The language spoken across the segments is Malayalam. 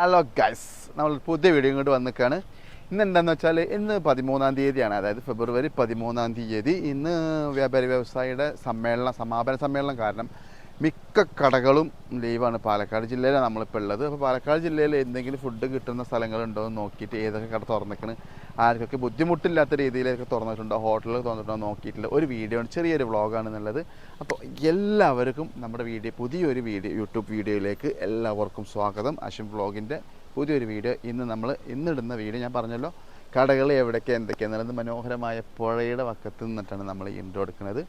ഹലോ ഗൈസ് നമ്മൾ പുതിയ വീഡിയോ ഇങ്ങോട്ട് വന്നിക്കാണ്. ഇന്ന് എന്താണെന്ന് വെച്ചാൽ ഇന്ന് പതിമൂന്നാം തീയതിയാണ്. അതായത് ഫെബ്രുവരി പതിമൂന്നാം തീയതി. ഇന്ന് വ്യാപാരി വ്യവസായിയുടെ സമ്മേളനം സമാപന സമ്മേളനം കാരണം മിക്ക കടകളും ലീവാണ്. പാലക്കാട് ജില്ലയിലാണ് നമ്മളിപ്പോൾ ഉള്ളത്. അപ്പോൾ പാലക്കാട് ജില്ലയിൽ എന്തെങ്കിലും ഫുഡ് കിട്ടുന്ന സ്ഥലങ്ങളുണ്ടോ എന്ന് നോക്കിയിട്ട് ഏതൊക്കെ കട തുറന്നിക്കണ് ആർക്കൊക്കെ ബുദ്ധിമുട്ടില്ലാത്ത രീതിയിലൊക്കെ തുറന്നിട്ടുണ്ടോ? ഹോട്ടലുകൾ തുറന്നിട്ടുണ്ടോ നോക്കിയിട്ടില്ല ഒരു വീഡിയോ ആണ്. ചെറിയൊരു വ്ളോഗാണ് എന്നുള്ളത്. അപ്പോൾ എല്ലാവർക്കും നമ്മുടെ വീഡിയോ പുതിയൊരു വീഡിയോ യൂട്യൂബ് വീഡിയോയിലേക്ക് എല്ലാവർക്കും സ്വാഗതം. അശ്വിൻ വ്ളോഗിന്റെ പുതിയൊരു വീഡിയോ. ഇന്ന് നമ്മൾ ഇന്നിടുന്ന വീഡിയോ ഞാൻ പറഞ്ഞല്ലോ കടകൾ എവിടെയൊക്കെ എന്തൊക്കെയാണെന്നുള്ളത് മനോഹരമായ പുഴയുടെ വക്കത്ത് നിന്നിട്ടാണ് നമ്മൾ ഇൻട്രോ എടുക്കുന്നത്.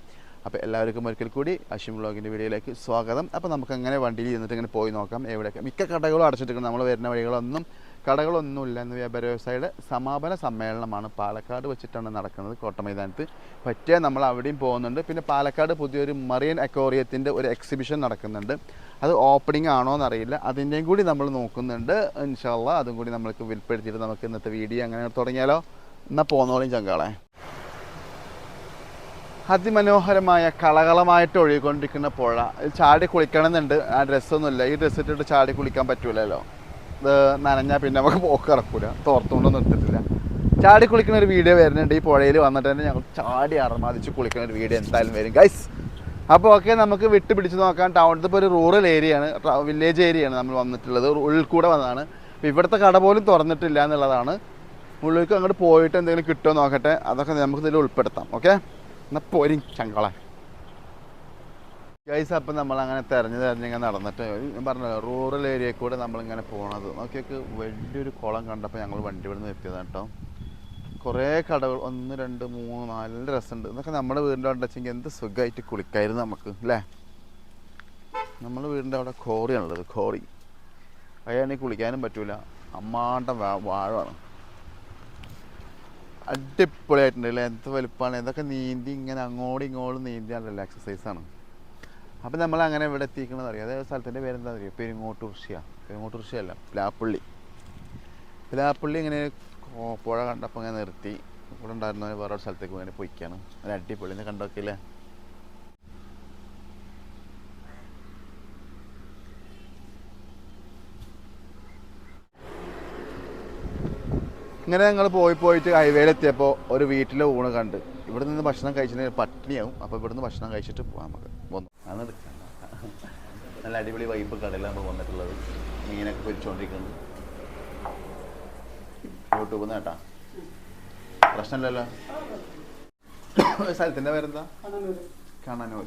അപ്പോൾ എല്ലാവർക്കും ഒരിക്കൽ കൂടി അശ്വിൻ വ്ളോഗിന്റെ വീഡിയോയിലേക്ക് സ്വാഗതം. അപ്പോൾ നമുക്കങ്ങനെ വണ്ടിയിൽ ഇരുന്നിട്ട് ഇങ്ങനെ പോയി നോക്കാം എവിടെയൊക്കെ. മിക്ക കടകളും അടച്ചിട്ടിരിക്കണം നമ്മൾ വരുന്ന വഴികളൊന്നും കടകളൊന്നുമില്ല. എന്ന് വ്യാപാര വ്യവസായിയുടെ സമാപന സമ്മേളനമാണ്. പാലക്കാട് വെച്ചിട്ടാണ് നടക്കുന്നത് കോട്ടമൈതാനത്ത്. പറ്റിയ നമ്മൾ അവിടെയും പോകുന്നുണ്ട്. പിന്നെ പാലക്കാട് പുതിയൊരു മറിയൻ അക്വോറിയത്തിന്റെ ഒരു എക്സിബിഷൻ നടക്കുന്നുണ്ട്. അത് ഓപ്പണിംഗ് ആണോ എന്നറിയില്ല അതിന്റെയും കൂടി നമ്മൾ നോക്കുന്നുണ്ട്. ഇൻഷാല്ല അതും കൂടി നമ്മൾക്ക് വിൽപ്പെടുത്തിയിട്ട് നമുക്ക് ഇന്നത്തെ വീഡിയോ അങ്ങനെ തുടങ്ങിയാലോ? എന്നാൽ പോന്നോളിയും ചങ്കാളെ. അതിമനോഹരമായ കളകളമായിട്ട് ഒഴുകിക്കൊണ്ടിരിക്കുന്ന പുഴ. ചാടി കുളിക്കണമെന്നുണ്ട്. ആ ഡ്രസ്സൊന്നുമില്ല. ഈ ഡ്രസ്സ് ഇട്ടിട്ട് ചാടി കുളിക്കാൻ പറ്റൂലല്ലോ. ഇത് നനഞ്ഞാൽ പിന്നെ നമുക്ക് പോക്ക് ഇറക്കൂല തോർത്തുകൊണ്ടൊന്നും എടുത്തിട്ടില്ല. ചാടി കുളിക്കുന്ന ഒരു വീഡിയോ വരുന്നുണ്ട്. ഈ പുഴയിൽ വന്നിട്ട് തന്നെ ഞങ്ങൾ ചാടി അറമാതിച്ച് കുളിക്കുന്ന ഒരു വീഡിയോ എന്തായാലും വരും ഗൈസ് അപ്പോൾ ഓക്കെ നമുക്ക് വിട്ട് പിടിച്ച് നോക്കാം. ടൗണിൽ ഇപ്പോൾ ഒരു റൂറൽ ഏരിയയാണ് വില്ലേജ് ഏരിയയാണ് നമ്മൾ വന്നിട്ടുള്ളത്. ഉള്ളിൽ കൂടെ വന്നതാണ് ഇവിടുത്തെ കട പോലും തുറന്നിട്ടില്ല എന്നുള്ളതാണ്. ഉള്ളിലേക്ക് അങ്ങോട്ട് പോയിട്ട് എന്തെങ്കിലും കിട്ടുമോ നോക്കട്ടെ. അതൊക്കെ നമുക്ക് ഇതിൽ ഉൾപ്പെടുത്താം. ഓക്കെ എന്നാൽ പോരി ചങ്കള. ഗൈസ് അപ്പം നമ്മൾ അങ്ങനെ തെരഞ്ഞു തെരഞ്ഞിങ്ങനെ നടന്നിട്ട് ഞാൻ പറഞ്ഞല്ലോ റൂറൽ ഏരിയയിൽ കൂടെ നമ്മളിങ്ങനെ പോണത്. നോക്കിയൊക്കെ വലിയൊരു കുളം കണ്ടപ്പോൾ ഞങ്ങൾ വണ്ടി ഇവിടെ നിന്ന് എത്തിയതാണ് കേട്ടോ കുറേ കടകൾ ഒന്ന് രണ്ട് മൂന്ന് നാല് രസമുണ്ട്. ഇതൊക്കെ നമ്മുടെ വീടിന്റെ അവിടെ വെച്ചെങ്കിൽ എന്ത് സുഖമായിട്ട് കുളിക്കായിരുന്നു നമുക്ക് അല്ലേ? നമ്മുടെ വീടിന്റെ അവിടെ ഖോറിയാണുള്ളത് ഖോറി അയാണെങ്കിൽ കുളിക്കാനും പറ്റൂല. അമ്മാണ്ട വാഴാണ് അടിപൊളിയായിട്ടുണ്ട്. എന്ത് വലുപ്പമാണ് ഇതൊക്കെ നീന്തി ഇങ്ങനെ അങ്ങോട്ടും ഇങ്ങോട്ടും നീന്തിയാണല്ലോ എക്സസൈസാണ് അപ്പം നമ്മൾ അങ്ങനെ ഇവിടെ എത്തിക്കണമെന്ന് അറിയാം? അതായത് സ്ഥലത്തിന്റെ പേരെന്താ അറിയാം പെരുങ്ങോട്ടുർഷ്യ പെരുങ്ങോട്ടുർഷ്യല്ല പ്ലാപ്പള്ളി. പ്ലാപ്പള്ളി ഇങ്ങനെ പുഴ കണ്ടപ്പോൾ ഇങ്ങനെ നിർത്തി. ഇവിടെ ഉണ്ടായിരുന്ന വേറൊരു സ്ഥലത്തേക്ക് ഇങ്ങനെ പൊയ്ക്കാണ്. ഒരു അടിപൊളി. കണ്ടോക്കില്ലേ ഇങ്ങനെ ഞങ്ങൾ പോയി പോയിട്ട് ഹൈവേയിൽ എത്തിയപ്പോൾ ഒരു വീട്ടിലെ ഊണ് കണ്ട്. ഇവിടെ നിന്ന് ഭക്ഷണം കഴിച്ചിട്ട് പട്ടിണിയാവും. അപ്പോൾ ഇവിടുന്ന് ഭക്ഷണം കഴിച്ചിട്ട് പോകാം നമുക്ക്. വന്നു. നല്ല അടിപൊളി വൈപ്പ് കടയിലാണ് വന്നിട്ടുള്ളത്. മീനൊക്കെ പൊരിച്ചുകൊണ്ടിരിക്കുന്നത് യൂട്യൂബിൽ നിന്ന് കേട്ടാ. പ്രശ്നമില്ലല്ലോ? സ്ഥലത്തിന്റെ പേരെന്താ? കണ്ണനൂർ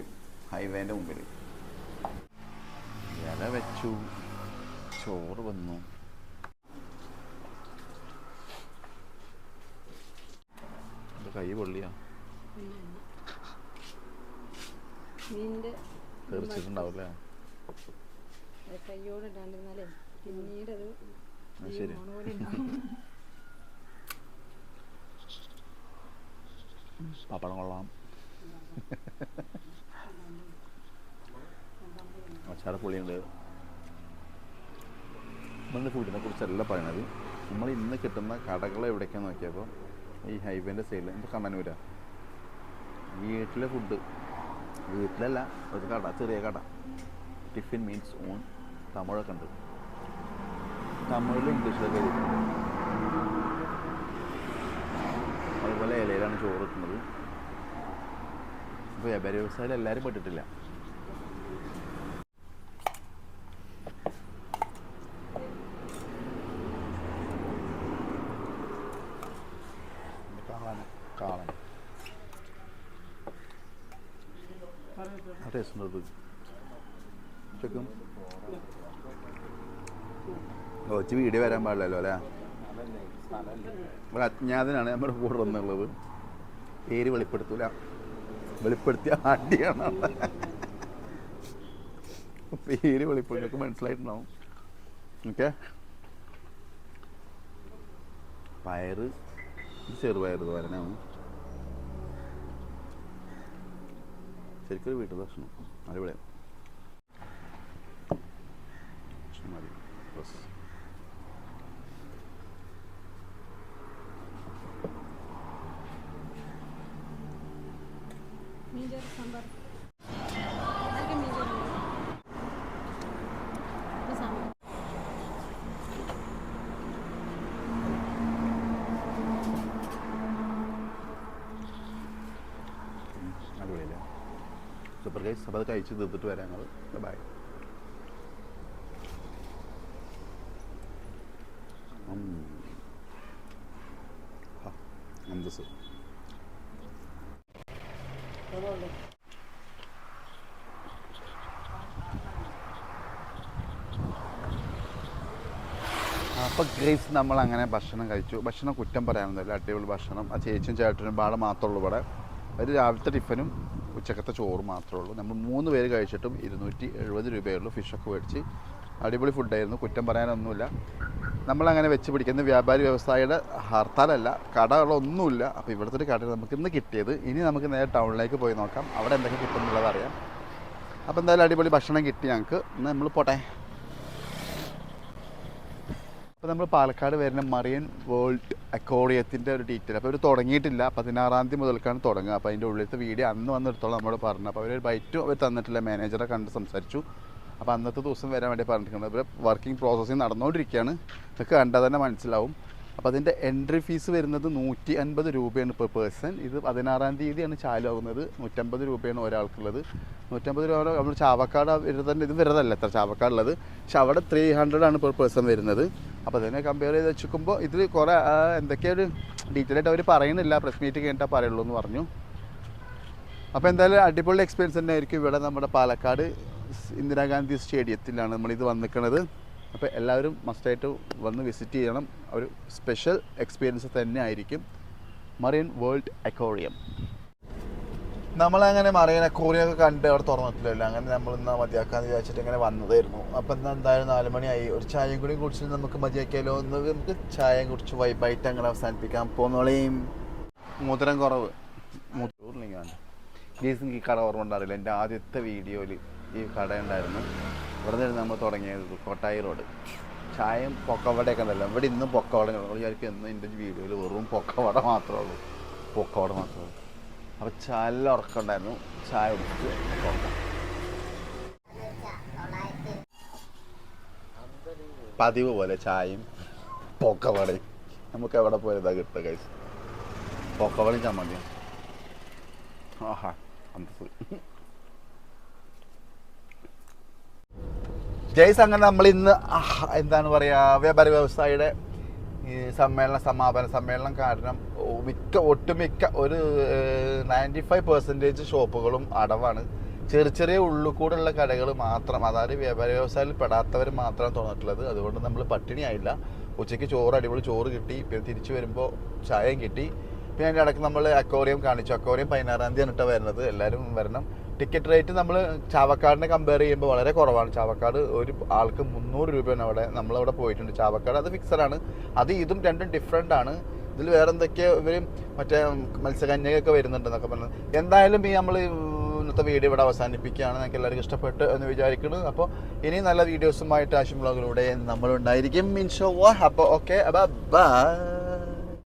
ഹൈവേന്റെ മുമ്പിൽ ഇല വെച്ചു. ചോറ് വന്നു. കൈ പൊള്ളിയാ? ഇടാണ്ടിരുന്നാലേ പിന്നീട് അത് ശരി പപ്പടം കൊള്ളാം. അച്ചാറ പുളിയുണ്ട്. നമ്മളുടെ ഫുഡിനെ കുറിച്ചല്ല പറയണത്. നമ്മൾ ഇന്ന് കിട്ടുന്ന കടകൾ എവിടേക്കാന്ന് നോക്കിയപ്പോൾ ഈ ഹൈവേന്റെ സൈഡിൽ ഇപ്പോൾ കണ്ണനൂരാ വീട്ടിലെ ഫുഡ് വീട്ടിലല്ല ഒരു കട ചെറിയ കട. ടിഫിൻ മീൻസ് ഓൺ തമിഴൊക്കെ ഉണ്ട്. തമിഴിലും ഇംഗ്ലീഷിലൊക്കെ അതുപോലെ ഇലയിലാണ് ചോറ് കിട്ടുന്നത് ഇപ്പോൾ വ്യാപാര വ്യവസായം എല്ലാവരും പെട്ടിട്ടില്ല. കാളൻ ടേസ്റ്റ് ഉണ്ട് ഉച്ചക്കും കൊച്ചു വീഡിയോ വരാൻ പാടില്ലല്ലോ അല്ലേ? ഇവിടെ അജ്ഞാതനാണ് നമ്മുടെ കൂടെ വന്നുള്ളത്. പേര് വെളിപ്പെടുത്തൂല. വെളിപ്പെടുത്തിയ അടിയാണ് പേര് വെളിപ്പെടുത്തി മനസ്സിലായിട്ടുണ്ടാവും. ഓക്കെ? പയറ് ചെറുപയർ തോരനാണ്. ശരിക്കും ഒരു വീട്ടിൽ ഭക്ഷണം. അടിപൊളിയാണ് ഭക്ഷണം മതി. ബസ് ഗൈസ് അപ്പോൾ അത് കഴിച്ച് തീർത്തിട്ട് വരാം ഞങ്ങൾ ബൈ അന്തസ് ഗ്രേസ് നമ്മൾ അങ്ങനെ ഭക്ഷണം കഴിച്ചു. ഭക്ഷണം കുറ്റം പറയാനൊന്നുമില്ല. അടിപൊളി ഭക്ഷണം. ആ ചേച്ചിയും ചേട്ടനും പാടെ മാത്രമേ ഉള്ളൂ ഇവിടെ. ഒരു രാവിലത്തെ ടിഫനും ഉച്ചക്കത്തെ ചോറ് മാത്രമേ ഉള്ളൂ. നമ്മൾ മൂന്ന് പേര് കഴിച്ചിട്ടും ഇരുന്നൂറ്റി എഴുപത് രൂപയുള്ളൂ ഫിഷൊക്കെ മേടിച്ച്. അടിപൊളി ഫുഡായിരുന്നു കുറ്റം പറയാനൊന്നുമില്ല. നമ്മളങ്ങനെ വെച്ച് പിടിക്കുന്ന വ്യാപാരി വ്യവസായിയുടെ ഹർത്താലല്ല കടകളൊന്നുമില്ല. അപ്പോൾ ഇവിടുത്തെ ഒരു കടയിൽ നമുക്ക് ഇന്ന് കിട്ടിയത്. ഇനി നമുക്ക് നേരെ ടൗണിലേക്ക് പോയി നോക്കാം. അവിടെ എന്തൊക്കെ കിട്ടുന്നുള്ളത് അറിയാം. അപ്പോൾ എന്തായാലും അടിപൊളി ഭക്ഷണം കിട്ടി ഞങ്ങൾക്ക്. ഇന്ന് നമ്മൾ പോട്ടെ. അപ്പോൾ നമ്മൾ പാലക്കാട് വരുന്ന മറിയൻ വേൾഡ് അക്കോറിയത്തിന്റെ ഒരു ഡീറ്റെയിൽ അപ്പോൾ അവർ തുടങ്ങിയിട്ടില്ല. പതിനാറാം തീയതി മുതൽക്കാണ് തുടങ്ങുക. അപ്പോൾ അതിന്റെ ഉള്ളിലത്തെ വീഡിയോ അന്ന് വന്നെടുത്തോളം നമ്മൾ പറഞ്ഞു. അപ്പോൾ അവർ ബൈറ്റും അവർ തന്നിട്ടില്ല. മാനേജറെ കണ്ട് സംസാരിച്ചു. അപ്പോൾ അന്നത്തെ ദിവസം വരാൻ വേണ്ടി പറഞ്ഞിട്ടുണ്ട് അവർ വർക്കിംഗ് പ്രോസസ്സിങ് നടന്നുകൊണ്ടിരിക്കുകയാണ് ഇതൊക്കെ കണ്ടാൽ തന്നെ മനസ്സിലാവും. അപ്പോൾ അതിന്റെ എൻട്രി ഫീസ് വരുന്നത് നൂറ്റി അൻപത് രൂപയാണ് പെർ പേഴ്സൺ ഇത് പതിനാറാം തീയതിയാണ് ചാലു ആകുന്നത് നൂറ്റമ്പത് രൂപയാണ് ഒരാൾക്കുള്ളത്. നൂറ്റമ്പത് രൂപ നമ്മൾ ചാവക്കാട് വരുന്നത് ഇത് വരുന്നതല്ല. എത്ര ചാവക്കാടുള്ളത്. പക്ഷെ അവിടെ ത്രീ ഹൺഡ്രഡ് ആണ് പെർ പേഴ്സൺ വരുന്നത്. അപ്പോൾ അതിനെ കമ്പയർ ചെയ്ത് വെച്ചിരിക്കുമ്പോൾ ഇതിൽ കുറേ എന്തൊക്കെയോ ഒരു ഡീറ്റെയിൽ ആയിട്ട് അവർ പറയുന്നില്ല. പ്രസ് മീറ്റ് കഴിഞ്ഞിട്ടാണ് പറയുള്ളൂ എന്ന് പറഞ്ഞു. അപ്പോൾ എന്തായാലും അടിപൊളി എക്സ്പീരിയൻസ് തന്നെ ആയിരിക്കും ഇവിടെ നമ്മുടെ പാലക്കാട് ഇന്ദിരാഗാന്ധി സ്റ്റേഡിയത്തിലാണ് നമ്മളിത് വന്നിരിക്കുന്നത് അപ്പോൾ എല്ലാവരും മസ്റ്റായിട്ട് വന്ന് വിസിറ്റ് ചെയ്യണം. ഒരു സ്പെഷ്യൽ എക്സ്പീരിയൻസ് തന്നെ ആയിരിക്കും മറിയൻ വേൾഡ് അക്വോറിയം നമ്മളങ്ങനെ മറിയൻ കോറിയൊക്കെ കണ്ട് അവിടെ തുറന്നിട്ടില്ലല്ലോ. അങ്ങനെ നമ്മൾ ഇന്ന് മതിയാക്കാന്ന് വിചാരിച്ചിട്ട് ഇങ്ങനെ വന്നതായിരുന്നു. അപ്പം ഇന്ന് എന്തായാലും നാല് മണിയായി. ഒരു ചായയും കൂടി കുടിച്ചിട്ട് നമുക്ക് മതിയാക്കിയാലോ? എന്ന് നമുക്ക് ചായയും കുടിച്ച് വൈബായിട്ട് അങ്ങനെ അവസാനിപ്പിക്കാം. പോന്നോളെയും മൂത്രം കുറവ്. ഗീസ് ഈ കട ഓർമ്മ ഉണ്ടാവില്ല. എന്റെ ആദ്യത്തെ വീഡിയോയിൽ ഈ കട ഉണ്ടായിരുന്നു. ഇവിടെ നിന്ന് നമ്മൾ തുടങ്ങിയത് കൊട്ടായി റോഡ്. ചായയും പൊക്കവടയൊക്കെ ഉണ്ടല്ലോ. ഇവിടെ ഇന്നും പൊക്കവട. വിചാരിക്കും എന്നും എന്റെ വീഡിയോയിൽ വെറും പൊക്കവട മാത്രമേ ഉള്ളൂ. പൊക്കവട മാത്രമേ ഉള്ളൂ. അപ്പോൾ നല്ല ഉറക്കമുണ്ടായിരുന്നു. ചായ കുടിച്ച് പതിവ് പോലെ ചായയും പൊക്കവടയും. നമുക്ക് എവിടെ പോയതാ കിട്ടുക കൈസ് പൊക്കവടയും ചമ്മന്തിയും. ആഹാ അന്തസ് ജയ്സ് അങ്ങനെ നമ്മൾ ഇന്ന് എന്താണ് പറയുക വ്യാപാര വ്യവസായിയുടെ ഈ സമ്മേളന സമാപന സമ്മേളനം കാരണം മിക്ക ഒട്ടുമിക്ക ഒരു നയന്റി ഫൈവ് പെർസെന്റേജ് ഷോപ്പുകളും അടവാണ്. ചെറിയ ചെറിയ ഉള്ളിൽ കടകൾ മാത്രം അതായത് വ്യാപാര വ്യവസായത്തിൽ പെടാത്തവർ മാത്രമാണ് തോന്നിയിട്ടുള്ളത് അതുകൊണ്ട് നമ്മൾ പട്ടിണിയായില്ല ഉച്ചയ്ക്ക് ചോറ് അടിപൊളി ചോറ് കിട്ടി പിന്നെ തിരിച്ചു വരുമ്പോൾ ചായയും കിട്ടി. പിന്നെ അതിന്റെ ഇടയ്ക്ക് നമ്മൾ അക്വോറിയം കാണിച്ചു. അക്വോറിയം പതിനാറാം തീയതി ആണ് വരുന്നത്. എല്ലാവരും വരണം. ടിക്കറ്റ് റേറ്റ് നമ്മൾ ചാവക്കാടിനെ കമ്പയർ ചെയ്യുമ്പോൾ വളരെ കുറവാണ്. ചാവക്കാട് ഒരു ആൾക്ക് മുന്നൂറ് രൂപയാണ് അവിടെ നമ്മളവിടെ പോയിട്ടുണ്ട്. ചാവക്കാട് അത് ഫിക്സഡ് ആണ്. അത് ഇതും രണ്ടും ഡിഫറെന്റ് ആണ്. ഇതിൽ വേറെ എന്തൊക്കെയോ ഇവർ മറ്റേ മത്സ്യകന്യകൊക്കെ വരുന്നുണ്ടെന്നൊക്കെ പറഞ്ഞത് എന്തായാലും ഈ നമ്മൾ ഇന്നത്തെ വീഡിയോ ഇവിടെ അവസാനിപ്പിക്കുകയാണ്. നിങ്ങൾക്ക് എല്ലാവർക്കും ഇഷ്ടപ്പെട്ടു എന്ന് വിചാരിക്കുന്നു. അപ്പോൾ ഇനി നല്ല വീഡിയോസുമായിട്ട് ആശും ബ്ലോഗിലൂടെ നമ്മളുണ്ടായിരിക്കും മീൻഷോ അപ്പോൾ ഓക്കെ ബൈ